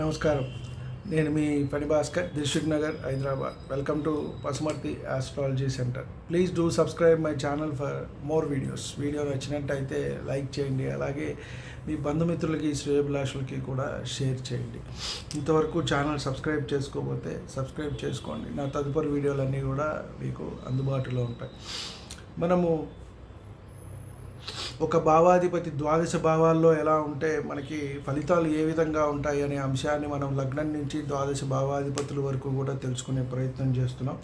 నమస్కారం. నేను మీ పని Bhaskar Dilsukh Nagar Hyderabad. Welcome to Pasumarthi astrology centre please do subscribe my channel for more videos video నచ్చినట్టయితే like చేయండి. అలాగే మీ బంధుమిత్రులకి శ్రేయభిలాషులకి కూడా షేర్ చేయండి. ఇంతవరకు ఛానల్ సబ్స్క్రైబ్ చేసుకోకపోతే సబ్స్క్రైబ్ చేసుకోండి. నా తదుపరి వీడియోలన్నీ కూడా మీకు అందుబాటులో ఉంటాయి. మనము ఒక భావాధిపతి ద్వాదశ భావాల్లో ఎలా ఉంటే మనకి ఫలితాలు ఏ విధంగా ఉంటాయి అనే అంశాన్ని మనం లగ్నం నుంచి ద్వాదశ భావాధిపతుల వరకు కూడా తెలుసుకునే ప్రయత్నం చేస్తున్నాం.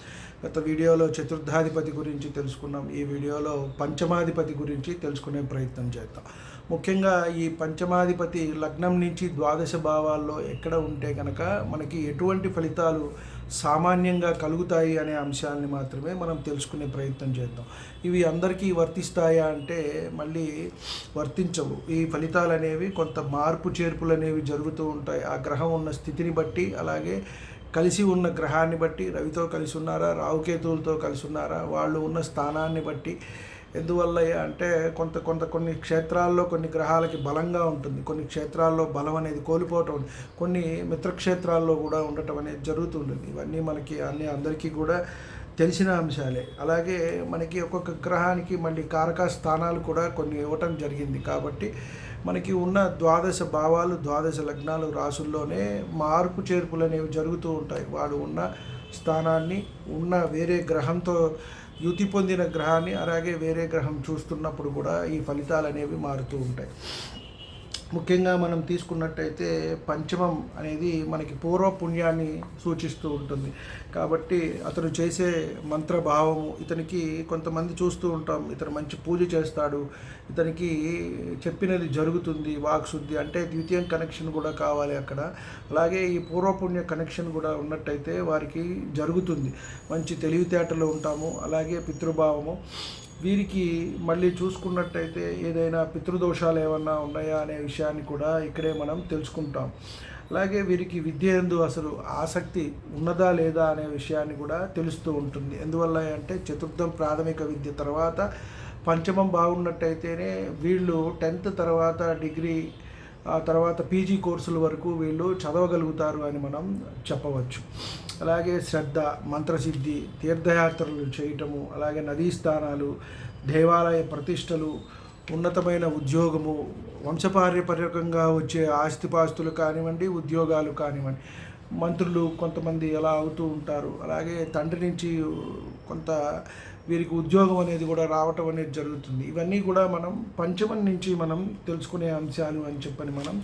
గత వీడియోలో చతుర్థాధిపతి గురించి తెలుసుకున్నాం. ఈ వీడియోలో పంచమాధిపతి గురించి తెలుసుకునే ప్రయత్నం చేద్దాం. ముఖ్యంగా ఈ పంచమాధిపతి లగ్నం నుంచి ద్వాదశ భావాల్లో ఎక్కడ ఉంటే కనుక మనకి ఎటువంటి ఫలితాలు సామాన్యంగా కలుగుతాయి అనే అంశాన్ని మాత్రమే మనం తెలుసుకునే ప్రయత్నం చేద్దాం. ఇవి అందరికీ వర్తిస్తాయా అంటే మళ్ళీ వర్తించవు. ఈ ఫలితాలు అనేవి కొంత మార్పు చేర్పులు అనేవి జరుగుతూ ఉంటాయి. ఆ గ్రహం ఉన్న స్థితిని బట్టి అలాగే కలిసి ఉన్న గ్రహాన్ని బట్టి రవితో కలిసి ఉన్నారా రావుకేతువులతో కలిసి ఉన్నారా వాళ్ళు ఉన్న స్థానాన్ని బట్టి ఎందువల్ల అంటే కొంత కొంత కొన్ని క్షేత్రాల్లో కొన్ని గ్రహాలకి బలంగా ఉంటుంది. కొన్ని క్షేత్రాల్లో బలం అనేది కోల్పోవటం కొన్ని మిత్రక్షేత్రాల్లో కూడా ఉండటం అనేది జరుగుతుంటుంది ఇవన్నీ మనకి అన్ని అందరికీ కూడా తెలిసిన అంశాలే. అలాగే మనకి ఒక్కొక్క గ్రహానికి మళ్ళీ కారక స్థానాలు కూడా కొన్ని ఇవ్వటం జరిగింది. కాబట్టి మనకి ఉన్న ద్వాదశ భావాలు ద్వాదశ లగ్నాలు రాసుల్లోనే మార్పు చేర్పులు అనేవి జరుగుతూ ఉంటాయి. వాడు ఉన్న స్థానాన్ని ఉన్న వేరే గ్రహంతో యుతి పొందిన గ్రహాన్ని అలాగే వేరే గ్రహం చూస్తున్నప్పుడు కూడా ఈ ఫలితాలు అనేవి మారుతూ ఉంటాయి. ముఖ్యంగా మనం తీసుకున్నట్టయితే పంచమం అనేది మనకి పూర్వ పుణ్యాన్ని సూచిస్తూ ఉంటుంది. కాబట్టి అతను చేసే మంత్రభావము ఇతనికి కొంతమంది చూస్తూ ఉంటాం. ఇతను మంచి పూజ చేస్తాడు. ఇతనికి చెప్పినది జరుగుతుంది వాక్శుద్ధి అంటే ద్వితీయం కనెక్షన్ కూడా కావాలి అక్కడ. అలాగే ఈ పూర్వపుణ్య కనెక్షన్ కూడా ఉన్నట్టయితే వారికి జరుగుతుంది. మంచి తెలివితేటలు ఉంటాము. అలాగే పితృభావము. వీరికి మళ్ళీ చూసుకున్నట్టయితే ఏదైనా పితృదోషాలు ఏమన్నా ఉన్నాయా అనే విషయాన్ని కూడా ఇక్కడే మనం తెలుసుకుంటాం. అలాగే వీరికి విద్య ఎందు అసలు ఆసక్తి ఉన్నదా లేదా అనే విషయాన్ని కూడా తెలుస్తూ ఉంటుంది. ఎందువల్ల అంటే చతుర్థం ప్రాథమిక విద్య తర్వాత పంచమం బాగున్నట్టయితేనే వీళ్ళు టెన్త్ తర్వాత డిగ్రీ ఆ తర్వాత పీజీ కోర్సుల వరకు వీళ్ళు చదవగలుగుతారు అని మనం చెప్పవచ్చు. అలాగే శ్రద్ధ మంత్రసిద్ధి తీర్థయాత్రలు చేయటము అలాగే నదీ స్థానాలు దేవాలయ ప్రతిష్టలు ఉన్నతమైన ఉద్యోగము వంశపార్యపర్యకంగా వచ్చే ఆస్తిపాస్తులు కానివ్వండి ఉద్యోగాలు కానివ్వండి. మంత్రులు కొంతమంది ఎలా అవుతూ ఉంటారు అలాగే తండ్రి నుంచి కొంత వీరికి ఉద్యోగం అనేది కూడా రావటం అనేది జరుగుతుంది. ఇవన్నీ కూడా మనం పంచమం నుంచి మనం తెలుసుకునే అంశాలు అని చెప్పని మనం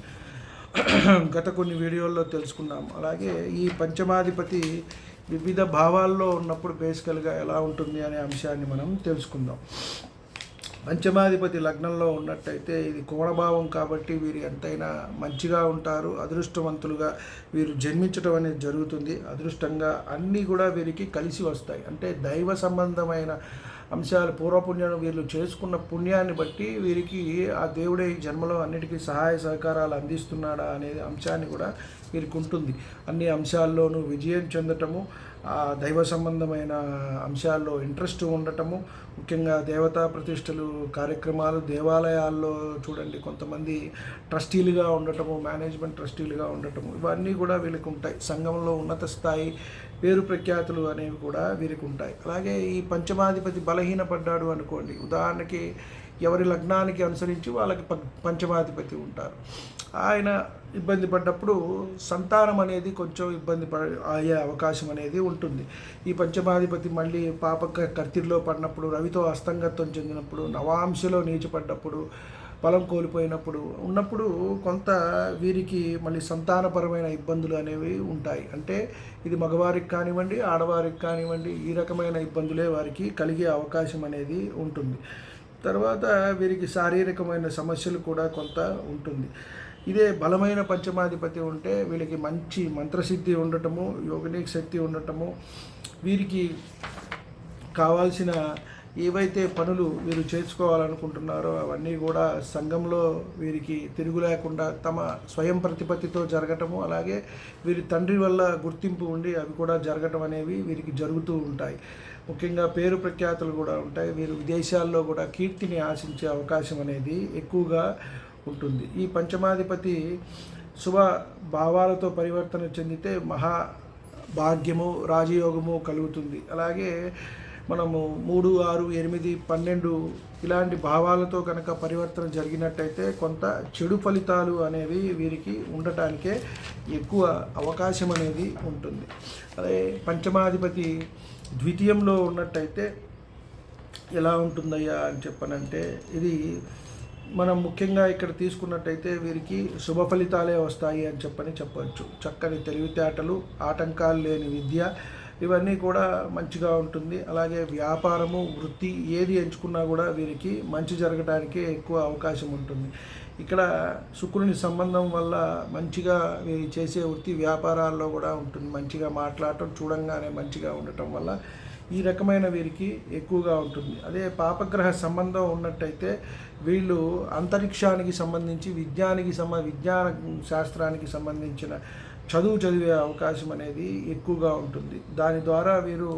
గత కొన్ని వీడియోల్లో తెలుసుకున్నాం. అలాగే ఈ పంచమాధిపతి వివిధ భావాల్లో ఉన్నప్పుడు బేసికల్గా ఎలా ఉంటుంది అనే అంశాన్ని మనం తెలుసుకుందాం. పంచమాధిపతి లగ్నంలో ఉన్నట్టయితే ఇది కోణభావం కాబట్టి వీరు ఎంతైనా మంచిగా ఉంటారు అదృష్టవంతులుగా వీరు జన్మించడం అనేది జరుగుతుంది. అదృష్టంగా అన్నీ కూడా వీరికి కలిసి వస్తాయి. అంటే దైవ సంబంధమైన అంశాలు పూర్వపుణ్యం వీళ్ళు చేసుకున్న పుణ్యాన్ని బట్టి వీరికి ఆ దేవుడే ఈ జన్మలో అన్నిటికీ సహాయ సహకారాలు అందిస్తున్నాడా అనే అంశాన్ని కూడా వీరికి ఉంటుంది. అన్ని అంశాల్లోనూ విజయం చెందటము దైవ సంబంధమైన అంశాల్లో ఇంట్రెస్ట్ ఉండటము ముఖ్యంగా దేవతా ప్రతిష్టలు కార్యక్రమాలు దేవాలయాల్లో చూడండి కొంతమంది ట్రస్టీలుగా ఉండటము మేనేజ్మెంట్ ట్రస్టీలుగా ఉండటము ఇవన్నీ కూడా వీళ్ళకి ఉంటాయి. సంఘంలో ఉన్నత స్థాయి పేరు ప్రఖ్యాతులు అనేవి కూడా వీరికి ఉంటాయి. అలాగే ఈ పంచమాధిపతి బలహీనపడ్డాడు అనుకోండి ఉదాహరణకి ఎవరి లగ్నానికి అనుసరించి వాళ్ళకి పంచమాధిపతి ఉంటారు. ఆయన ఇబ్బంది పడ్డప్పుడు సంతానం అనేది కొంచెం ఇబ్బంది పడ అయ్యే అవకాశం అనేది ఉంటుంది. ఈ పంచమాధిపతి మళ్ళీ పాప కర్తిలో పడినప్పుడు రవితో అస్తంగత్వం చెందినప్పుడు నవాంశలో నీచిపడ్డప్పుడు బలం కోల్పోయినప్పుడు ఉన్నప్పుడు కొంత వీరికి మళ్ళీ సంతానపరమైన ఇబ్బందులు అనేవి ఉంటాయి. అంటే ఇది మగవారికి కానివ్వండి ఆడవారికి కానివ్వండి ఈ రకమైన ఇబ్బందులే వారికి కలిగే అవకాశం అనేది ఉంటుంది. తర్వాత వీరికి శారీరకమైన సమస్యలు కూడా కొంత ఉంటుంది. ఇదే బలమైన పంచమాధిపతి ఉంటే వీళ్ళకి మంచి మంత్రసిద్ధి ఉండటము యోగనీక్ శక్తి ఉండటము వీరికి కావాల్సిన ఏవైతే పనులు వీరు చేసుకోవాలనుకుంటున్నారో అవన్నీ కూడా సంఘంలో వీరికి తిరుగు లేకుండా తమ స్వయం ప్రతిపత్తితో జరగటము అలాగే వీరి తండ్రి వల్ల గుర్తింపు ఉండి అవి కూడా జరగటం అనేవి వీరికి జరుగుతూ ఉంటాయి. ముఖ్యంగా పేరు ప్రఖ్యాతులు కూడా ఉంటాయి. వీరు విదేశాల్లో కూడా కీర్తిని ఆశించే అవకాశం అనేది ఎక్కువగా ఉంటుంది. ఈ పంచమాధిపతి శుభ భావాలతో పరివర్తన చెందితే మహా భాగ్యము రాజయోగము కలుగుతుంది. అలాగే మనము మూడు ఆరు ఎనిమిది పన్నెండు ఇలాంటి భావాలతో కనుక పరివర్తన జరిగినట్టయితే కొంత చెడు ఫలితాలు అనేవి వీరికి ఉండటానికే ఎక్కువ అవకాశం అనేది ఉంటుంది. అదే పంచమాధిపతి ద్వితీయంలో ఉన్నట్టయితే ఎలా ఉంటుందయ్యా అని చెప్పనంటే ఇది మనం ముఖ్యంగా ఇక్కడ తీసుకున్నట్టయితే వీరికి శుభ ఫలితాలే వస్తాయి అని చెప్పని చెప్పవచ్చు. చక్కని తెలివితేటలు ఆటంకాలు లేని విద్య ఇవన్నీ కూడా మంచిగా ఉంటుంది. అలాగే వ్యాపారము వృత్తి ఏది ఎంచుకున్నా కూడా వీరికి మంచి జరగడానికి ఎక్కువ అవకాశం ఉంటుంది. ఇక్కడ శుక్రుని సంబంధం వల్ల మంచిగా వీరు చేసే వృత్తి వ్యాపారాల్లో కూడా ఉంటుంది. మంచిగా మాట్లాడటం చూడంగానే మంచిగా ఉండటం వల్ల ఈ రకమైన వీరికి ఎక్కువగా ఉంటుంది. అదే పాపగ్రహ సంబంధం ఉన్నట్టయితే వీళ్ళు అంతరిక్షానికి సంబంధించి విజ్ఞానికి సంబ విజ్ఞాన శాస్త్రానికి సంబంధించిన చదువు చదివే అవకాశం అనేది ఎక్కువగా ఉంటుంది. దాని ద్వారా వీరు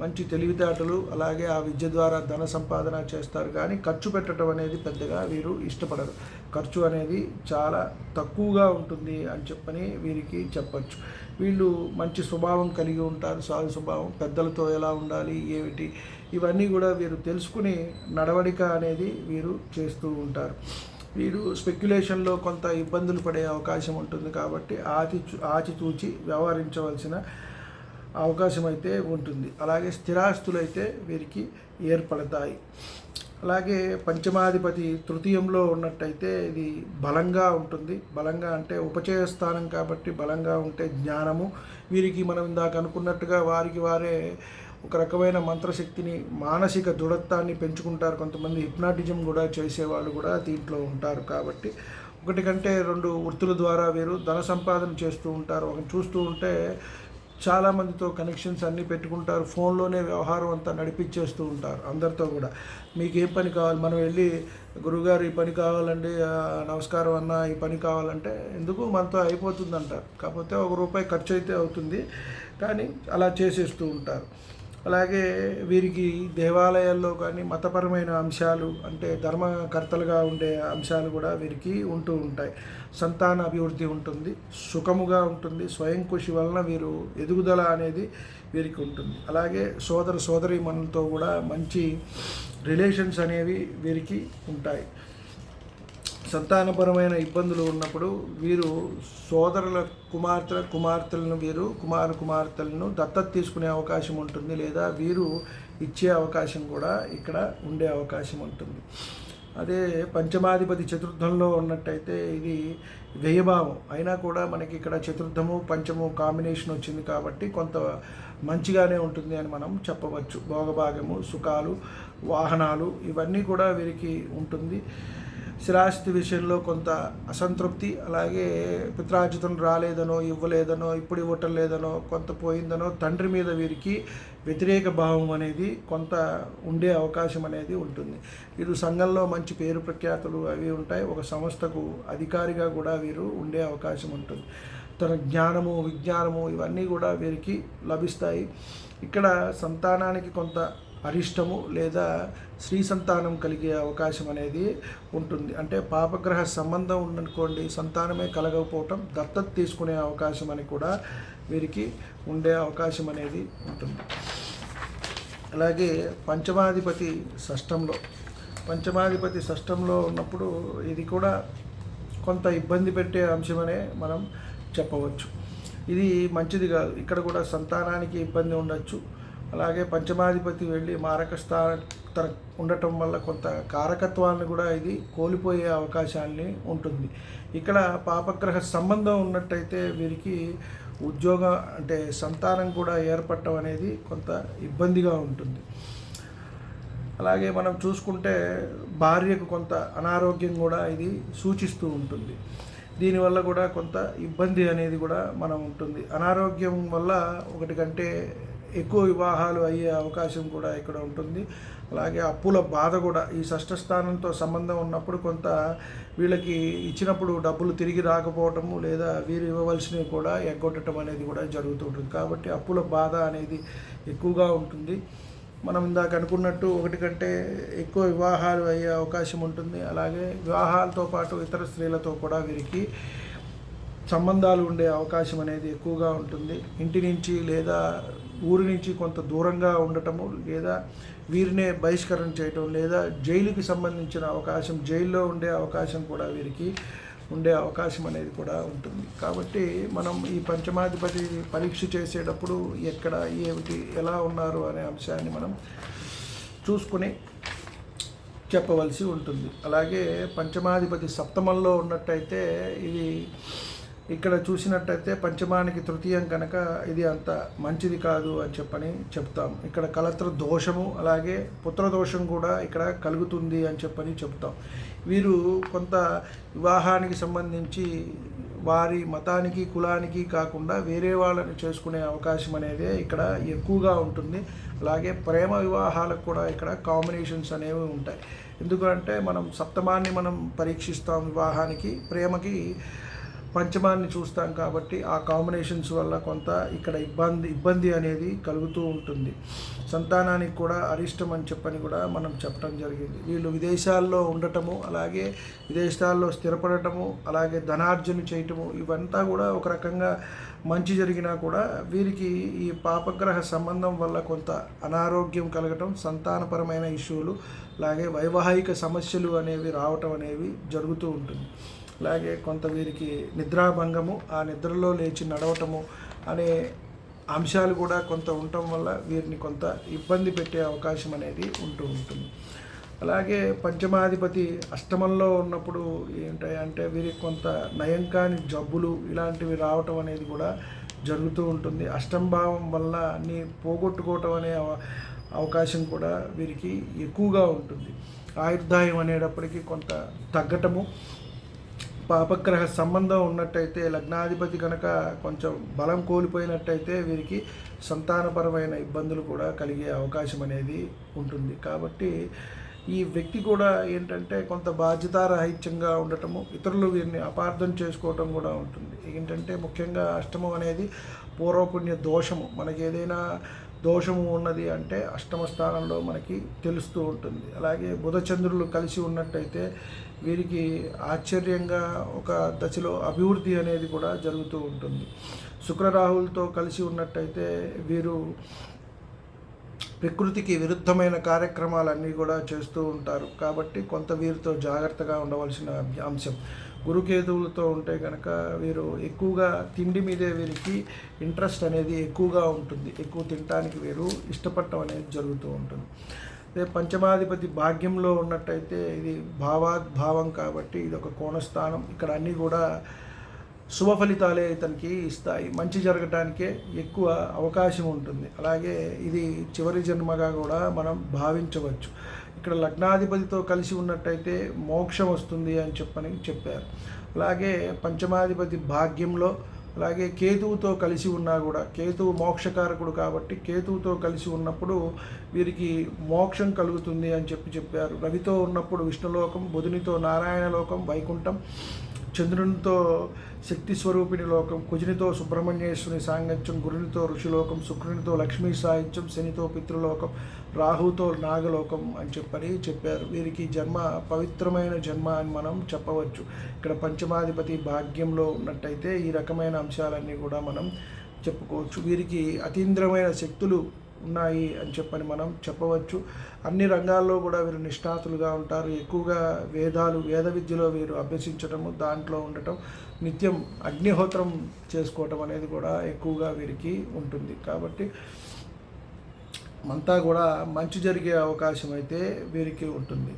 మంచి తెలివితేటలు అలాగే ఆ విద్య ద్వారా ధన సంపాదన చేస్తారు. కానీ ఖర్చు పెట్టడం అనేది పెద్దగా వీరు ఇష్టపడరు. ఖర్చు అనేది చాలా తక్కువగా ఉంటుంది అని చెప్పని వీరికి చెప్పచ్చు. వీళ్ళు మంచి స్వభావం కలిగి ఉంటారు. సాధు స్వభావం పెద్దలతో ఎలా ఉండాలి ఏమిటి ఇవన్నీ కూడా వీరు తెలుసుకుని నడవడిక అనేది వీరు చేస్తూ ఉంటారు. వీరు స్పెక్యులేషన్లో కొంత ఇబ్బందులు పడే అవకాశం ఉంటుంది కాబట్టి ఆచి ఆచితూచి వ్యవహరించవలసిన అవకాశం అయితే ఉంటుంది. అలాగే స్థిరాస్తులు అయితే వీరికి ఏర్పడతాయి. అలాగే పంచమాధిపతి తృతీయంలో ఉన్నట్టయితే ఇది బలంగా ఉంటుంది. బలంగా అంటే ఉపచయ స్థానం కాబట్టి బలంగా ఉంటే జ్ఞానము వీరికి మనం ఇందాక అనుకున్నట్టుగా వారికి వారే ఒక రకమైన మంత్రశక్తిని మానసిక దృఢత్వాన్ని పెంచుకుంటారు. కొంతమంది హిప్నాటిజం కూడా చేసేవాళ్ళు కూడా దీంట్లో ఉంటారు కాబట్టి. ఒకటి కంటే రెండు వృత్తుల ద్వారా వీరు ధన సంపాదన చేస్తూ ఉంటారు. ఒక చూస్తూ ఉంటే చాలామందితో కనెక్షన్స్ అన్నీ పెట్టుకుంటారు. ఫోన్లోనే వ్యవహారం అంతా నడిపించేస్తూ ఉంటారు అందరితో కూడా. మీకు ఏ పని కావాలి? మనం వెళ్ళి గురుగారు ఈ పని కావాలండి నమస్కారం అన్న ఈ పని కావాలంటే ఎందుకు మనతో అయిపోతుంది అంటారు కాకపోతే ఒక రూపాయి ఖర్చు అయితే అవుతుంది. కానీ అలా చేసేస్తూ ఉంటారు. అలాగే వీరికి దేవాలయాల్లో కానీ మతపరమైన అంశాలు అంటే ధర్మకర్తలుగా ఉండే అంశాలు కూడా వీరికి ఉంటూ ఉంటాయి. సంతాన అభివృద్ధి ఉంటుంది. సుఖముగా ఉంటుంది. స్వయం కృషి వలన వీరు ఎదుగుదల అనేది వీరికి ఉంటుంది. అలాగే సోదర సోదరి మనులతో కూడా మంచి రిలేషన్స్ అనేవి వీరికి ఉంటాయి. సంతానపరమైన ఇబ్బందులు ఉన్నప్పుడు వీరు సోదరుల కుమార్తెల కుమార్తెలను వీరు కుమార కుమార్తెలను దత్తత తీసుకునే అవకాశం ఉంటుంది లేదా వీరు ఇచ్చే అవకాశం కూడా ఇక్కడ ఉండే అవకాశం ఉంటుంది. అదే పంచమాధిపతి చతుర్థంలో ఉన్నట్టయితే ఇది వ్యయభావం. అయినా కూడా మనకి ఇక్కడ చతుర్థము పంచము కాంబినేషన్ వచ్చింది కాబట్టి కొంత మంచిగానే ఉంటుంది అని మనం చెప్పవచ్చు. భోగభాగము సుఖాలు వాహనాలు ఇవన్నీ కూడా వీరికి ఉంటుంది. స్థిరాస్తి విషయంలో కొంత అసంతృప్తి అలాగే పిత్రార్జితం రాలేదనో ఇవ్వలేదనో ఇప్పుడు ఇవ్వటం లేదనో కొంత పోయిందనో తండ్రి మీద వీరికి వ్యతిరేక భావం అనేది కొంత ఉండే అవకాశం అనేది ఉంటుంది. వీరు సంఘంలో మంచి పేరు ప్రఖ్యాతులు అవి ఉంటాయి. ఒక సంస్థకు అధికారిగా కూడా వీరు ఉండే అవకాశం ఉంటుంది. తన జ్ఞానము విజ్ఞానము ఇవన్నీ కూడా వీరికి లభిస్తాయి. ఇక్కడ సంతానానికి కొంత అరిష్టము లేదా స్త్రీ సంతానం కలిగే అవకాశం అనేది ఉంటుంది. అంటే పాపగ్రహ సంబంధం ఉందనుకోండి సంతానమే కలగకపోవటం దత్తత తీసుకునే అవకాశం అని కూడా వీరికి ఉండే అవకాశం అనేది ఉంటుంది. అలాగే పంచమాధిపతి షష్టంలో పంచమాధిపతి షష్టంలో ఉన్నప్పుడు ఇది కూడా కొంత ఇబ్బంది పెట్టే అంశమనే మనం చెప్పవచ్చు. ఇది మంచిది కాదు. ఇక్కడ కూడా సంతానానికి ఇబ్బంది ఉండొచ్చు. అలాగే పంచమాధిపతి వెళ్ళి మారకస్థా ఉండటం వల్ల కొంత కారకత్వాన్ని కూడా ఇది కోల్పోయే అవకాశాన్ని ఉంటుంది. ఇక్కడ పాపగ్రహ సంబంధం ఉన్నట్టయితే వీరికి ఉద్యోగం అంటే సంతానం కూడా ఏర్పడటం అనేది కొంత ఇబ్బందిగా ఉంటుంది. అలాగే మనం చూసుకుంటే భార్యకు కొంత అనారోగ్యం కూడా ఇది సూచిస్తూ ఉంటుంది. దీనివల్ల కూడా కొంత ఇబ్బంది అనేది కూడా మనం ఉంటుంది. అనారోగ్యం వల్ల ఒకటి కంటే ఎక్కువ వివాహాలు అయ్యే అవకాశం కూడా ఇక్కడ ఉంటుంది. అలాగే అప్పుల బాధ కూడా ఈ షష్ఠ స్థానంతో సంబంధం ఉన్నప్పుడు కొంత వీళ్ళకి ఇచ్చినప్పుడు డబ్బులు తిరిగి రాకపోవటము లేదా వీరు ఇవ్వవలసినవి కూడా ఎగ్గొట్టడం అనేది కూడా జరుగుతూ ఉంటుంది. కాబట్టి అప్పుల బాధ అనేది ఎక్కువగా ఉంటుంది. మనం ఇందాక అనుకున్నట్టు ఒకటి కంటే ఎక్కువ వివాహాలు అయ్యే అవకాశం ఉంటుంది. అలాగే వివాహాలతో పాటు ఇతర స్త్రీలతో కూడా వీరికి సంబంధాలు ఉండే అవకాశం అనేది ఎక్కువగా ఉంటుంది. ఇంటి నుంచి లేదా ఊరి నుంచి కొంత దూరంగా ఉండటము లేదా వీరినే బహిష్కరణ చేయటం లేదా జైలుకి సంబంధించిన అవకాశం జైల్లో ఉండే అవకాశం కూడా వీరికి ఉండే అవకాశం అనేది కూడా ఉంటుంది. కాబట్టి మనం ఈ పంచమాధిపతి పరీక్ష చేసేటప్పుడు ఎక్కడ ఏమిటి ఎలా ఉన్నారు అనే అంశాన్ని మనం చూసుకుని చెప్పవలసి ఉంటుంది. అలాగే పంచమాధిపతి సప్తమంలో ఉన్నట్టయితే ఇది ఇక్కడ చూసినట్టయితే పంచమానికి తృతీయం కనుక ఇది అంత మంచిది కాదు అని చెప్పని చెప్తాం. ఇక్కడ కలత్ర దోషము అలాగే పుత్ర దోషం కూడా ఇక్కడ కలుగుతుంది అని చెప్పని చెప్తాం. వీరు కొంత వివాహానికి సంబంధించి వారి మతానికి కులానికి కాకుండా వేరే వాళ్ళని చేసుకునే అవకాశం అనేది ఇక్కడ ఎక్కువగా ఉంటుంది. అలాగే ప్రేమ వివాహాలకు కూడా ఇక్కడ కాంబినేషన్స్ అనేవి ఉంటాయి. ఎందుకంటే మనం సప్తమాన్ని మనం పరీక్షిస్తాం వివాహానికి ప్రేమకి పంచమాన్ని చూస్తాం కాబట్టి ఆ కాంబినేషన్స్ వల్ల కొంత ఇక్కడ ఇబ్బంది ఇబ్బంది అనేది కలుగుతూ ఉంటుంది. సంతానానికి కూడా అరిష్టం అని చెప్పని కూడా మనం చెప్పడం జరిగింది. వీళ్ళు విదేశాల్లో ఉండటము అలాగే విదేశాల్లో స్థిరపడటము అలాగే ధనార్జన చేయటము ఇవంతా కూడా ఒక రకంగా మంచి జరిగినా కూడా వీరికి ఈ పాపగ్రహ సంబంధం వల్ల కొంత అనారోగ్యం కలగటం సంతానపరమైన ఇష్యూలు అలాగే వైవాహిక సమస్యలు అనేవి రావటం అనేవి జరుగుతూ ఉంటుంది. అలాగే కొంత వీరికి నిద్రాభంగము ఆ నిద్రలో లేచి నడవటము అనే అంశాలు కూడా కొంత ఉండటం వల్ల వీరిని కొంత ఇబ్బంది పెట్టే అవకాశం అనేది ఉంటూ ఉంటుంది. అలాగే పంచమాధిపతి అష్టమంలో ఉన్నప్పుడు ఏంటంటే వీరికి కొంత నయం కాని జబ్బులు ఇలాంటివి రావటం అనేది కూడా జరుగుతూ ఉంటుంది. అష్టం భావం వల్ల అన్ని పోగొట్టుకోవటం అనే అవకాశం కూడా వీరికి ఎక్కువగా ఉంటుంది. ఆయుర్దాయం అనేటప్పటికీ కొంత తగ్గటము పాపగ్రహ సంబంధం ఉన్నట్టయితే లగ్నాధిపతి కనుక కొంచెం బలం కోల్పోయినట్టయితే వీరికి సంతానపరమైన ఇబ్బందులు కూడా కలిగే అవకాశం అనేది ఉంటుంది. కాబట్టి ఈ వ్యక్తి కూడా ఏంటంటే కొంత బాధ్యతారాహిత్యంగా ఉండటము ఇతరులు వీరిని అపార్థం చేసుకోవటం కూడా ఉంటుంది. ఏంటంటే ముఖ్యంగా అష్టమం అనేది పూర్వపుణ్య దోషము. మనకి ఏదైనా దోషము ఉన్నది అంటే అష్టమ స్థానంలో మనకి తెలుస్తూ ఉంటుంది. అలాగే బుధచంద్రులు కలిసి ఉన్నట్టయితే వీరికి ఆశ్చర్యంగా ఒక దశలో అభివృద్ధి అనేది కూడా జరుగుతూ ఉంటుంది. శుక్రరాహులతో కలిసి ఉన్నట్టయితే వీరు ప్రకృతికి విరుద్ధమైన కార్యక్రమాలన్నీ కూడా చేస్తూ ఉంటారు. కాబట్టి కొంత వీరితో జాగ్రత్తగా ఉండవలసిన అంశం. గురుకేతువులతో ఉంటే కనుక వీరు ఎక్కువగా తిండి మీదే వీరికి ఇంట్రెస్ట్ అనేది ఎక్కువగా ఉంటుంది. ఎక్కువ తినటానికి వీరు ఇష్టపడటం అనేది జరుగుతూ ఉంటుంది. అదే పంచమాధిపతి భాగ్యంలో ఉన్నట్టయితే ఇది భావాద్భావం కాబట్టి ఇది ఒక కోణస్థానం. ఇక్కడ అన్నీ కూడా శుభ ఫలితాలే ఇతనికి ఇస్తాయి. మంచి జరగటానికే ఎక్కువ అవకాశం ఉంటుంది. అలాగే ఇది చివరి జన్మగా కూడా మనం భావించవచ్చు. ఇక్కడ లగ్నాధిపతితో కలిసి ఉన్నట్టయితే మోక్షం వస్తుంది అని చెప్పని చెప్పారు. అలాగే పంచమాధిపతి భాగ్యంలో అలాగే కేతువుతో కలిసి ఉన్నా కూడా కేతువు మోక్షకారకుడు కాబట్టి కేతువుతో కలిసి ఉన్నప్పుడు వీరికి మోక్షం కలుగుతుంది అని చెప్పి చెప్పారు. రవితో ఉన్నప్పుడు విష్ణులోకం బుధునితో నారాయణలోకం వైకుంఠం చంద్రునితో శక్తి స్వరూపిణి లోకం కుజునితో సుబ్రహ్మణ్యేశ్వరుని సాంగత్యం గురునితో ఋషిలోకం శుక్రునితో లక్ష్మీ సాహిత్యం శనితో పితృలోకం రాహుతో నాగలోకం అని చెప్పని చెప్పారు. వీరికి జన్మ పవిత్రమైన జన్మ అని మనం చెప్పవచ్చు. ఇక్కడ పంచమాధిపతి భాగ్యంలో ఉన్నట్టయితే ఈ రకమైన అంశాలన్నీ కూడా మనం చెప్పుకోవచ్చు. వీరికి అతీంద్రమైన శక్తులు ఉన్నాయి అని చెప్పని మనం చెప్పవచ్చు. అన్ని రంగాల్లో కూడా వీరు నిష్ణాతులుగా ఉంటారు. ఎక్కువగా వేదాలు వేద విద్యలో వీరు అభ్యసించటము దాంట్లో ఉండటం నిత్యం అగ్నిహోత్రం చేసుకోవటం అనేది కూడా ఎక్కువగా వీరికి ఉంటుంది. కాబట్టి అంతా కూడా మంచి జరిగే అవకాశం అయితే వీరికి ఉంటుంది.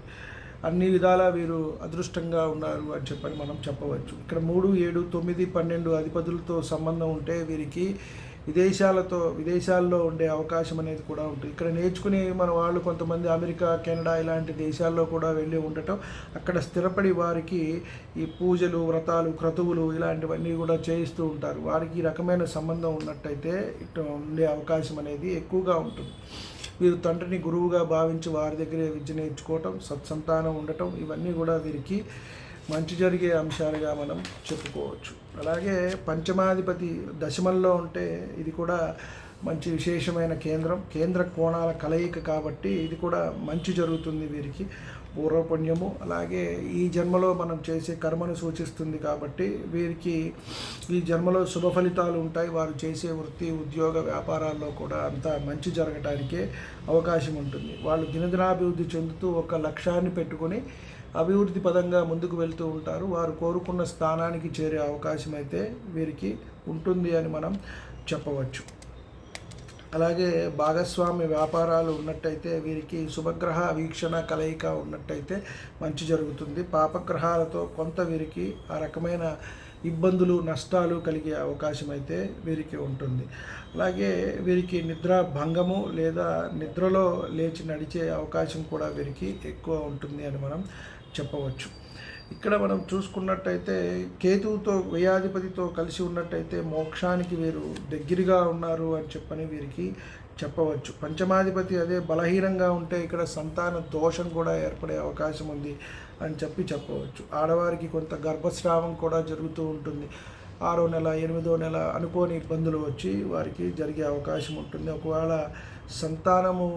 అన్ని విధాలా వీరు అదృష్టంగా ఉన్నారు అని చెప్పని మనం చెప్పవచ్చు. ఇక్కడ మూడు ఏడు తొమ్మిది పన్నెండు అధిపతులతో సంబంధం ఉంటే వీరికి విదేశాలతో విదేశాల్లో ఉండే అవకాశం అనేది కూడా ఉంటుంది. ఇక్కడ నేర్చుకుని మన వాళ్ళు కొంతమంది అమెరికా కెనడా ఇలాంటి దేశాల్లో కూడా వెళ్ళి ఉండటం అక్కడ స్థిరపడి వారికి ఈ పూజలు వ్రతాలు క్రతువులు ఇలాంటివన్నీ కూడా చేయిస్తూ ఉంటారు. వారికి ఈ రకమైన సంబంధం ఉన్నట్టయితే ఇటు ఉండే అవకాశం అనేది ఎక్కువగా ఉంటుంది. వీరు తండ్రిని గురువుగా భావించి వారి దగ్గరే విద్య నేర్చుకోవటం సత్సంతానం ఉండటం ఇవన్నీ కూడా వీరికి మంచి జరిగే అంశాలుగా మనం చెప్పుకోవచ్చు. అలాగే పంచమాధిపతి దశమంలో ఉంటే ఇది కూడా మంచి విశేషమైన కేంద్రం కేంద్ర కోణాల కలయిక కాబట్టి ఇది కూడా మంచి జరుగుతుంది వీరికి. పూర్వపుణ్యము అలాగే ఈ జన్మలో మనం చేసే కర్మను సూచిస్తుంది కాబట్టి వీరికి ఈ జన్మలో శుభ ఫలితాలు ఉంటాయి. వారు చేసే వృత్తి ఉద్యోగ వ్యాపారాల్లో కూడా అంతా మంచి జరగటానికే అవకాశం ఉంటుంది. వాళ్ళు దినదినాభివృద్ధి చెందుతూ ఒక లక్ష్యాన్ని పెట్టుకొని అభివృద్ధి పదంగా ముందుకు వెళ్తూ ఉంటారు. వారు కోరుకున్న స్థానానికి చేరే అవకాశం అయితే వీరికి ఉంటుంది అని మనం చెప్పవచ్చు. అలాగే భాగస్వామ్య వ్యాపారాలు ఉన్నట్టయితే వీరికి శుభగ్రహ వీక్షణ కలయిక ఉన్నట్టయితే మంచి జరుగుతుంది. పాపగ్రహాలతో కొంత వీరికి ఆ రకమైన ఇబ్బందులు నష్టాలు కలిగే అవకాశం అయితే వీరికి ఉంటుంది. అలాగే వీరికి నిద్ర భంగము లేదా నిద్రలో లేచి నడిచే అవకాశం కూడా వీరికి ఎక్కువ ఉంటుంది అని మనం చెప్పవచ్చు. ఇక్కడ మనం చూసుకున్నట్టయితే కేతువుతో వ్యయాధిపతితో కలిసి ఉన్నట్టయితే మోక్షానికి వీరు దగ్గరగా ఉన్నారు అని చెప్పని వీరికి చెప్పవచ్చు. పంచమాధిపతి అదే బలహీనంగా ఉంటే ఇక్కడ సంతాన దోషం కూడా ఏర్పడే అవకాశం ఉంది అని చెప్పి చెప్పవచ్చు. ఆడవారికి కొంత గర్భస్రావం కూడా జరుగుతూ ఉంటుంది. ఆరో నెల ఎనిమిదో నెల అనుకోని ఇబ్బందులు వచ్చి వారికి జరిగే అవకాశం ఉంటుంది. ఒకవేళ సంతానము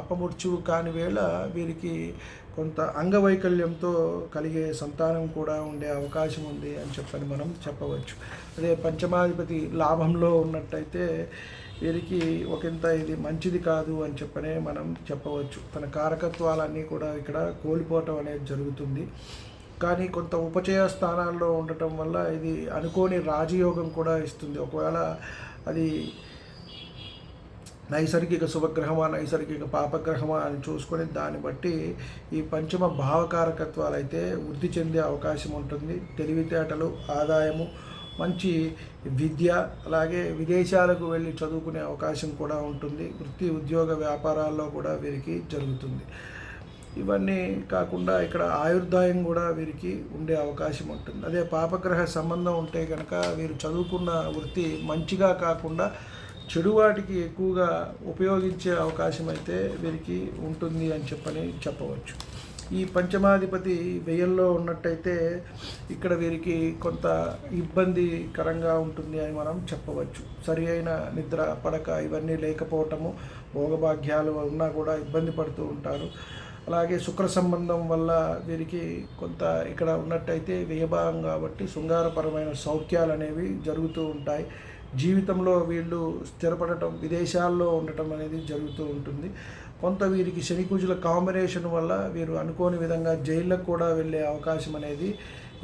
అపమృత్యువు కాని వేళ వీరికి కొంత అంగవైకల్యంతో కలిగే సంతానం కూడా ఉండే అవకాశం ఉంది అని చెప్పని మనం చెప్పవచ్చు. అదే పంచమాధిపతి లాభంలో ఉన్నట్టయితే వీరికి ఒకంత ఇది మంచిది కాదు అని చెప్పనే మనం చెప్పవచ్చు. తన కారకత్వాలన్నీ కూడా ఇక్కడ కోల్పోవటం అనేది జరుగుతుంది. కానీ కొంత ఉపచయ స్థానాల్లో ఉండటం వల్ల ఇది అనుకోని రాజయోగం కూడా ఇస్తుంది. ఒకవేళ అది నైసర్గిక శుభగ్రహమా నైసర్గిక పాపగ్రహమా అని చూసుకొని దాన్ని బట్టి ఈ పంచమ భావకారకత్వాలు అయితే వృద్ధి చెందే అవకాశం ఉంటుంది. తెలివితేటలు ఆదాయము మంచి విద్య అలాగే విదేశాలకు వెళ్ళి చదువుకునే అవకాశం కూడా ఉంటుంది. వృత్తి ఉద్యోగ వ్యాపారాల్లో కూడా వీరికి జరుగుతుంది. ఇవన్నీ కాకుండా ఇక్కడ ఆయుర్దాయం కూడా వీరికి ఉండే అవకాశం ఉంటుంది. అదే పాపగ్రహ సంబంధం ఉంటే కనుక వీరు చదువుకున్న వృత్తి మంచిగా కాకుండా చెడు వాటికి ఎక్కువగా ఉపయోగించే అవకాశం అయితే వీరికి ఉంటుంది అని చెప్పని చెప్పవచ్చు. ఈ పంచమాధిపతి వ్యయంలో ఉన్నట్టయితే ఇక్కడ వీరికి కొంత ఇబ్బందికరంగా ఉంటుంది అని మనం చెప్పవచ్చు. సరి అయిన నిద్ర పడక ఇవన్నీ లేకపోవటము భోగభాగ్యాలు ఉన్నా కూడా ఇబ్బంది పడుతూ ఉంటారు. అలాగే శుక్ర సంబంధం వల్ల వీరికి కొంత ఇక్కడ ఉన్నట్టయితే వ్యయభాగం కాబట్టి శృంగారపరమైన సౌఖ్యాలు అనేవి జరుగుతూ ఉంటాయి. జీవితంలో వీళ్ళు స్థిరపడటం విదేశాల్లో ఉండటం అనేది జరుగుతూ ఉంటుంది. కొంత వీరికి శనికుజుల కాంబినేషన్ వల్ల వీరు అనుకోని విధంగా జైళ్ళకు కూడా వెళ్ళే అవకాశం అనేది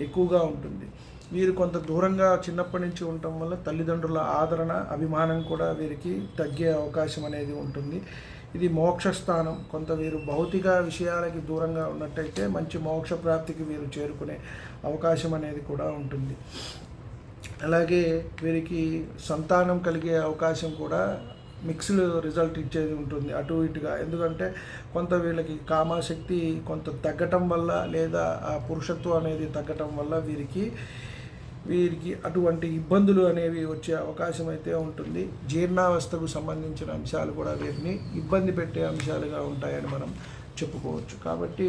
ఎక్కువగా ఉంటుంది. వీరు కొంత దూరంగా చిన్నప్పటి నుంచి ఉండటం వల్ల తల్లిదండ్రుల ఆదరణ అభిమానం కూడా వీరికి తగ్గే అవకాశం అనేది ఉంటుంది. ఇది మోక్ష స్థానం కొంత వీరు భౌతిక విషయాలకి దూరంగా ఉన్నట్టయితే మంచి మోక్ష ప్రాప్తికి వీరు చేరుకునే అవకాశం అనేది కూడా ఉంటుంది. అలాగే వీరికి సంతానం కలిగే అవకాశం కూడా మిక్స్డ్ రిజల్ట్ ఇచ్చేది ఉంటుంది అటు ఇటుగా. ఎందుకంటే కొంత వీళ్ళకి కామాశక్తి కొంత తగ్గటం వల్ల లేదా ఆ పురుషత్వం అనేది తగ్గటం వల్ల వీరికి వీరికి అటువంటి ఇబ్బందులు అనేవి వచ్చే అవకాశం అయితే ఉంటుంది. జీర్ణావస్థకు సంబంధించిన అంశాలు కూడా వీరిని ఇబ్బంది పెట్టే అంశాలుగా ఉంటాయని మనం చెప్పుకోవచ్చు. కాబట్టి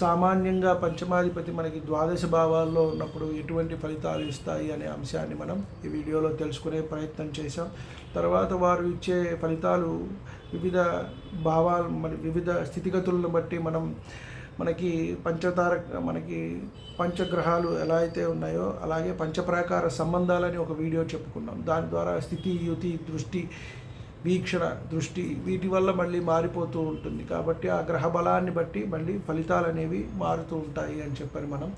సామాన్యంగా పంచమాధిపతి మనకి ద్వాదశ భావాల్లో ఉన్నప్పుడు ఎటువంటి ఫలితాలు ఇస్తాయి అనే అంశాన్ని మనం ఈ వీడియోలో తెలుసుకునే ప్రయత్నం చేశాం. తర్వాత వారు ఇచ్చే ఫలితాలు వివిధ భావాలు మరి వివిధ స్థితిగతులను బట్టి మనం మనకి పంచతార మనకి పంచగ్రహాలు ఎలా అయితే ఉన్నాయో అలాగే పంచప్రాకార సంబంధాలని ఒక వీడియో చెప్పుకున్నాం. దాని ద్వారా స్థితి యుతి దృష్టి వీక్షణ దృష్టి వీటి వల్ల మళ్ళీ మారిపోతూ ఉంటుంది. కాబట్టి ఆ గ్రహ బలాన్ని బట్టి మళ్ళీ ఫలితాలు అనేవి మారుతూ ఉంటాయి అని చెప్పని మనం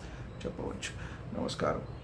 చెప్పవచ్చు. నమస్కారం.